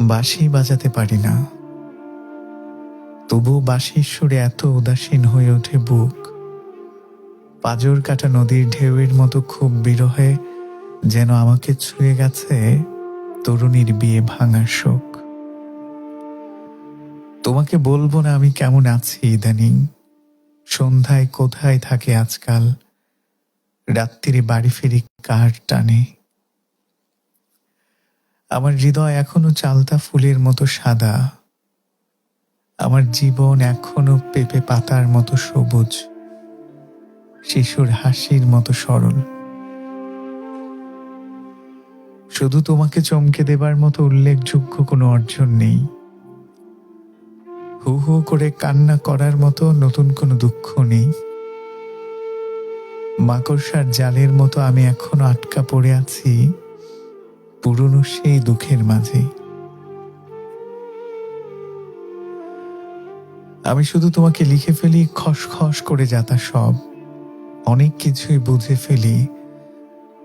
বাঁশি বাজাতে পারি না। তবু বাঁশির সুরে এত উদাসীন হয়ে ওঠে বুক। পাজর কাটা নদীর ঢেউয়ের মতো খুব বিরহে যেন আমাকে ছুঁয়ে গেছে তরুণীর বিয়ে ভাঙার শোক। তোমাকে বলব না আমি কেমন আছি ইদানিং। সন্ধ্যায় কোথায় থাকে আজকাল? রাত্রিরে বাড়ি ফিরি কার টানে? আমার হৃদয় এখনও চালতা ফুলের মতো সাদা। আমার জীবন এখনও পেঁপে পাতার মতো সবুজ, শিশুর হাসির মতো সরল। শুধু তোমাকে চমকে দেবার মতো উল্লেখযোগ্য কোনো অর্জন নেই। হু হু করে কান্না করার মতো নতুন কোনো দুঃখ নেই। মাকড়সার জালের মতো আমি এখনও আটকা পড়ে আছি। পুরনো সেই দুঃখের মাঝে। আমি শুধু তোমাকে লিখে ফেলি, খসখস করে যাতা সব। অনেক কিছুই বুঝে ফেলি।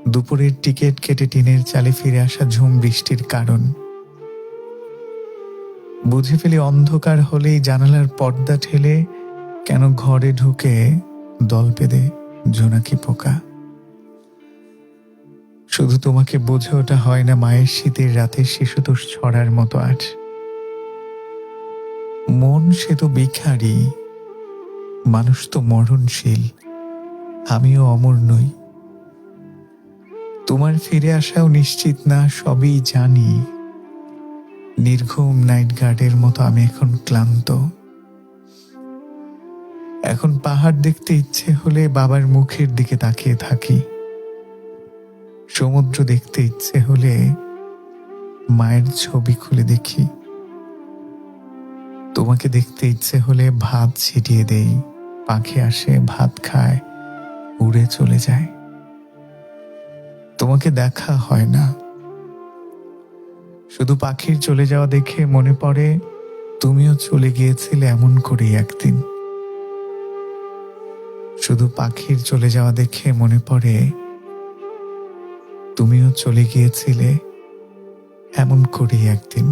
দুপুরের টিকিট কেটে টিনের চালে ফিরে আসা ঝুম বৃষ্টির কারণ। বুঝে ফেলি অন্ধকার হলেই জানালার পর্দা ঠেলে কেন ঘরে ঢুকে দল পেদে জোনাকি পোকা। শুধু তোমাকে বোঝে ওটা হয় না মায়ের শীতের রাতে শিশুতোষ ছড়ার মতো আজ মন সে তো বিখারি মানুষ তো মরণশীল, আমিও অমর নই। তোমার ফিরে আসাও নিশ্চিত না, সবই জানি। নির্ঘুম নাইট গার্ডের মতো আমি এখন ক্লান্ত। এখন পাহাড় দেখতে ইচ্ছে হলে বাবার মুখের দিকে তাকিয়ে থাকি। সমুদ্র দেখতে ইচ্ছে হলে মায়ের ছবি খুলে দেখি। তোমাকে দেখতে ইচ্ছে হলে ভাত ছিটিয়ে দেই। পাখি আসে, ভাত খায়, উড়ে চলে যায়। তোমাকে দেখা হয় না। শুধু পাখির চলে যাওয়া দেখে মনে পড়ে, তুমিও চলে গিয়েছিলে এমন করেই একদিন। শুধু পাখির চলে যাওয়া দেখে মনে পড়ে তুমিও চলে গিয়েছিলে এমন করেই একদিন।